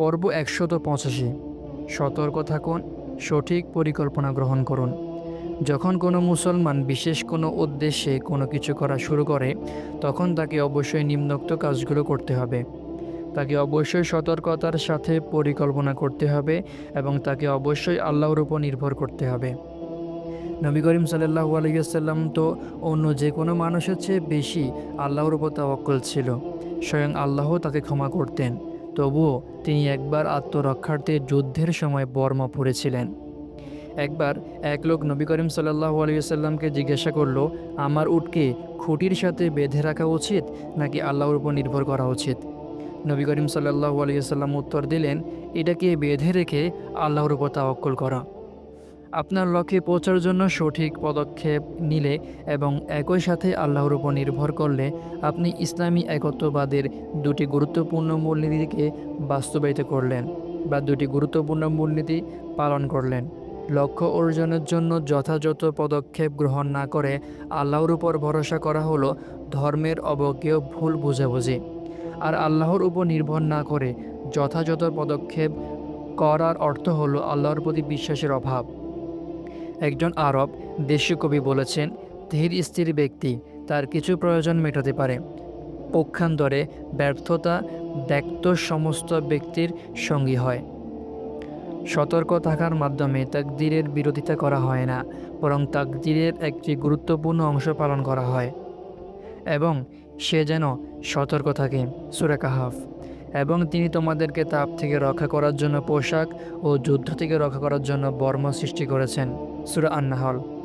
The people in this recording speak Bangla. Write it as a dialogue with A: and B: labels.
A: পর্ব একশত পঁচাশি। সতর্ক থাকুন, সঠিক পরিকল্পনা গ্রহণ করুন। যখন কোনো মুসলমান বিশেষ কোনো উদ্দেশ্যে কোনো কিছু করা শুরু করে, তখন তাকে অবশ্যই নিম্নোক্ত কাজগুলো করতে হবে। তাকে অবশ্যই সতর্কতার সাথে পরিকল্পনা করতে হবে এবং তাকে অবশ্যই আল্লাহর উপর নির্ভর করতে হবে। নবী করিম সাল্লাহ আলহিহাল্লাম তো অন্য যে কোনো মানুষের চেয়ে বেশি আল্লাহর উপর তাওয়াক্কুল ছিল। স্বয়ং আল্লাহ তাকে ক্ষমা করতেন। তবুও তিনি একবার আত্মরক্ষার্থে যুদ্ধের সময় বর্মা পড়েছিলেন। একবার এক লোক নবী করিম সাল্লাহ আলিয়াল্লামকে জিজ্ঞাসা করল, আমার উটকে খুঁটির সাথে বেঁধে রাখা উচিত নাকি আল্লাহর উপর নির্ভর করা উচিত? নবী করিম সাল্লাহ আলিয়াল্লাম উত্তর দিলেন এটাকে বেঁধে রেখে আল্লাহর উপর তাওয়াক্কল করা? আপনার লক্ষ্যে পৌঁছার জন্য সঠিক পদক্ষেপ নিলে এবং একই সাথে আল্লাহর উপর নির্ভর করলে আপনি ইসলামী একত্ববাদের দুটি গুরুত্বপূর্ণ মূলনীতিকে বাস্তবায়িত করলেন বা দুটি গুরুত্বপূর্ণ মূলনীতি পালন করলেন। লক্ষ্য অর্জনের জন্য যথাযথ পদক্ষেপ গ্রহণ না করে আল্লাহর উপর ভরসা করা হলো ধর্মের অবজ্ঞেয় ভুল বুঝাবুঝি। আর আল্লাহর উপর নির্ভর না করে যথাযথ পদক্ষেপ করার অর্থ হলো আল্লাহর প্রতি বিশ্বাসের অভাব। একজন আরব দেশীয় কবি বলেছেন, ধীর স্থির ব্যক্তি, তার কিছু প্রয়োজন মেটাতে পারে। পক্ষান্তরে ব্যর্থতা ব্যক্ত সমস্ত ব্যক্তির সঙ্গী হয়। সতর্ক থাকার মাধ্যমে তাকদিরের বিরোধিতা করা হয় না, বরং তাকদিরের একটি গুরুত্বপূর্ণ অংশ পালন করা হয় এবং সে যেন সতর্ক থাকে। সুরাকাহাফ এবং তিনি তোমাদেরকে তাপ থেকে রক্ষা করার জন্য পোশাক ও যুদ্ধ থেকে রক্ষা করার জন্য বর্ম সৃষ্টি করেছেন। সুরা আন্নাহল।